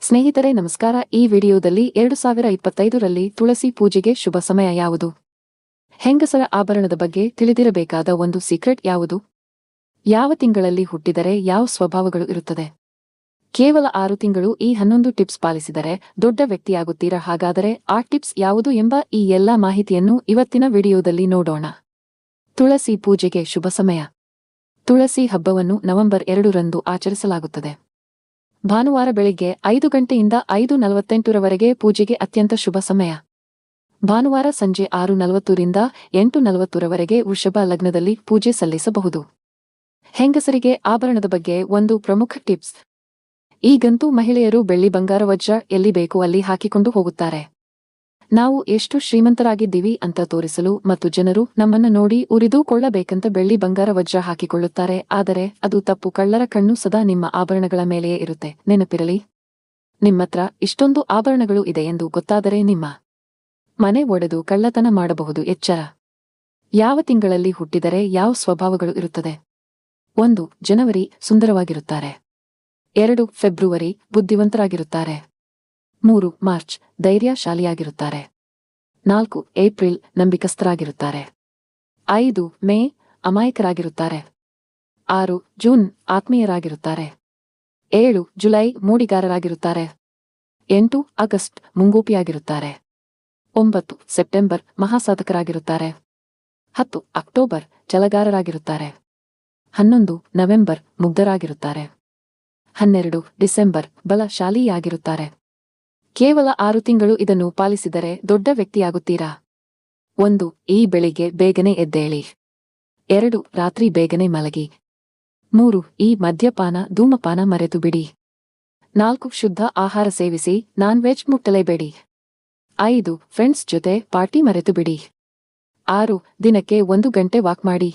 ಸ್ನೇಹಿತರೆ, ನಮಸ್ಕಾರ. ಈ ವಿಡಿಯೋದಲ್ಲಿ ಎರಡು ಸಾವಿರ ಇಪ್ಪತ್ತೈದರಲ್ಲಿ ತುಳಸಿ ಪೂಜೆಗೆ ಶುಭ ಸಮಯ ಯಾವುದು? ಹೆಂಗಸರ ಆಭರಣದ ಬಗ್ಗೆ ತಿಳಿದಿರಬೇಕಾದ ಒಂದು ಸೀಕ್ರೆಟ್ ಯಾವುದು? ಯಾವ ತಿಂಗಳಲ್ಲಿ ಹುಟ್ಟಿದರೆ ಯಾವ ಸ್ವಭಾವಗಳು ಇರುತ್ತದೆ? ಕೇವಲ ಆರು ತಿಂಗಳು ಈ ಹನ್ನೊಂದು ಟಿಪ್ಸ್ ಪಾಲಿಸಿದರೆ ದೊಡ್ಡ ವ್ಯಕ್ತಿಯಾಗುತ್ತೀರಾ? ಹಾಗಾದರೆ ಆ ಟಿಪ್ಸ್ ಯಾವುದು ಎಂಬ ಈ ಎಲ್ಲಾ ಮಾಹಿತಿಯನ್ನು ಇವತ್ತಿನ ವಿಡಿಯೋದಲ್ಲಿ ನೋಡೋಣ. ತುಳಸಿ ಪೂಜೆಗೆ ಶುಭ ಸಮಯ. ತುಳಸಿ ಹಬ್ಬವನ್ನು ನವೆಂಬರ್ ಎರಡರಂದು ಆಚರಿಸಲಾಗುತ್ತದೆ. ಭಾನುವಾರ ಬೆಳಿಗ್ಗೆ ಐದು ಗಂಟೆಯಿಂದ ಐದು ನಲವತ್ತೆಂಟರವರೆಗೆ ಪೂಜೆಗೆ ಅತ್ಯಂತ ಶುಭ ಸಮಯ. ಭಾನುವಾರ ಸಂಜೆ ಆರು ನಲವತ್ತರಿಂದ ಎಂಟು ನಲವತ್ತರವರೆಗೆ ವೃಷಭ ಲಗ್ನದಲ್ಲಿ ಪೂಜೆ ಸಲ್ಲಿಸಬಹುದು. ಹೆಂಗಸರಿಗೆ ಆಭರಣದ ಬಗ್ಗೆ ಒಂದು ಪ್ರಮುಖ ಟಿಪ್ಸ್. ಈಗಂತೂ ಮಹಿಳೆಯರು ಬೆಳ್ಳಿ ಬಂಗಾರ ವಜ್ರ ಎಲ್ಲಿ ಬೇಕು ಅಲ್ಲಿ ಹಾಕಿಕೊಂಡು ಹೋಗುತ್ತಾರೆ. ನಾವು ಎಷ್ಟು ಶ್ರೀಮಂತರಾಗಿದ್ದೀವಿ ಅಂತ ತೋರಿಸಲು ಮತ್ತು ಜನರು ನಮ್ಮನ್ನು ನೋಡಿ ಉರಿದುಕೊಳ್ಳಬೇಕಂತ ಬೆಳ್ಳಿ ಬಂಗಾರ ವಜ್ರ ಹಾಕಿಕೊಳ್ಳುತ್ತಾರೆ, ಆದರೆ ಅದು ತಪ್ಪು. ಕಳ್ಳರ ಕಣ್ಣು ಸದಾ ನಿಮ್ಮ ಆಭರಣಗಳ ಮೇಲೆಯೇ ಇರುತ್ತೆ. ನೆನಪಿರಲಿ, ನಿಮ್ಮತ್ರ ಇಷ್ಟೊಂದು ಆಭರಣಗಳು ಇದೆ ಎಂದು ಗೊತ್ತಾದರೆ ನಿಮ್ಮ ಮನೆ ಒಡೆದು ಕಳ್ಳತನ ಮಾಡಬಹುದು. ಎಚ್ಚರ. ಯಾವ ತಿಂಗಳಲ್ಲಿ ಹುಟ್ಟಿದರೆ ಯಾವ ಸ್ವಭಾವಗಳು ಇರುತ್ತದೆ? ಒಂದು, ಜನವರಿ ಸುಂದರವಾಗಿರುತ್ತಾರೆ. ಎರಡು, ಫೆಬ್ರವರಿ ಬುದ್ಧಿವಂತರಾಗಿರುತ್ತಾರೆ. ಮೂರು ಮಾರ್ಚ್, ಧೈರ್ಯಶಾಲಿಯಾಗಿರುತ್ತಾರೆ. ನಾಲ್ಕು ಏಪ್ರಿಲ್, ನಂಬಿಕಸ್ಥರಾಗಿರುತ್ತಾರೆ. ಐದು ಮೇ, ಅಮಾಯಕರಾಗಿರುತ್ತಾರೆ. ಆರು ಜೂನ್, ಆತ್ಮೀಯರಾಗಿರುತ್ತಾರೆ. ಏಳು ಜುಲೈ, ಮೂಡಿಗಾರರಾಗಿರುತ್ತಾರೆ. ಎಂಟು ಆಗಸ್ಟ್, ಮುಂಗೂಪಿಯಾಗಿರುತ್ತಾರೆ. ಒಂಬತ್ತು ಸೆಪ್ಟೆಂಬರ್, ಮಹಾಸಾಧಕರಾಗಿರುತ್ತಾರೆ. ಹತ್ತು ಅಕ್ಟೋಬರ್ ಚಲಗಾರರಾಗಿರುತ್ತಾರೆ ಹನ್ನೊಂದು ನವೆಂಬರ್, ಮುಗ್ಧರಾಗಿರುತ್ತಾರೆ. ಹನ್ನೆರಡು ಡಿಸೆಂಬರ್, ಬಲಶಾಲಿಯಾಗಿರುತ್ತಾರೆ. ಕೇವಲ ಆರು ತಿಂಗಳು ಇದನ್ನು ಪಾಲಿಸಿದರೆ ದೊಡ್ಡ ವ್ಯಕ್ತಿಯಾಗುತ್ತೀರಾ? ಒಂದು, ಈ ಬೆಳಿಗ್ಗೆ ಬೇಗನೆ ಎದ್ದೇಳಿ. ಎರಡು, ರಾತ್ರಿ ಬೇಗನೆ ಮಲಗಿ. ಮೂರು, ಈ ಮದ್ಯಪಾನ, ಧೂಮಪಾನ ಮರೆತು ಬಿಡಿ. ನಾಲ್ಕು, ಶುದ್ಧ ಆಹಾರ ಸೇವಿಸಿ ನಾನ್ ವೆಜ್ ಮುಟ್ಟಲೇಬೇಡಿ. ಐದು ಫ್ರೆಂಡ್ಸ್ ಜೊತೆ ಪಾರ್ಟಿ ಮರೆತು ಬಿಡಿ. ಆರು, ದಿನಕ್ಕೆ ಒಂದು ಗಂಟೆ ವಾಕ್ ಮಾಡಿ.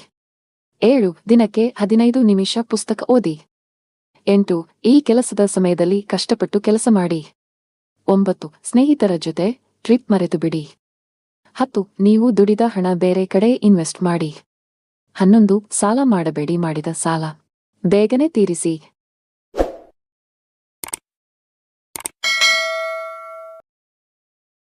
ಏಳು, ದಿನಕ್ಕೆ ಹದಿನೈದು ನಿಮಿಷ ಪುಸ್ತಕ ಓದಿ. ಎಂಟು, ಈ ಕೆಲಸದ ಸಮಯದಲ್ಲಿ ಕಷ್ಟಪಟ್ಟು ಕೆಲಸ ಮಾಡಿ. ಒಂಬತ್ತು, ಸ್ನೇಹಿತರ ಜೊತೆ ಟ್ರಿಪ್ ಮರೆತು ಬಿಡಿ ಹತ್ತು, ನೀವು ದುಡಿದ ಹಣ ಬೇರೆ ಕಡೆ ಇನ್ವೆಸ್ಟ್ ಮಾಡಿ. ಹನ್ನೊಂದು, ಸಾಲ ಮಾಡಬೇಡಿ ಮಾಡಿದ ಸಾಲ. ಬೇಗನೆ ತೀರಿಸಿ.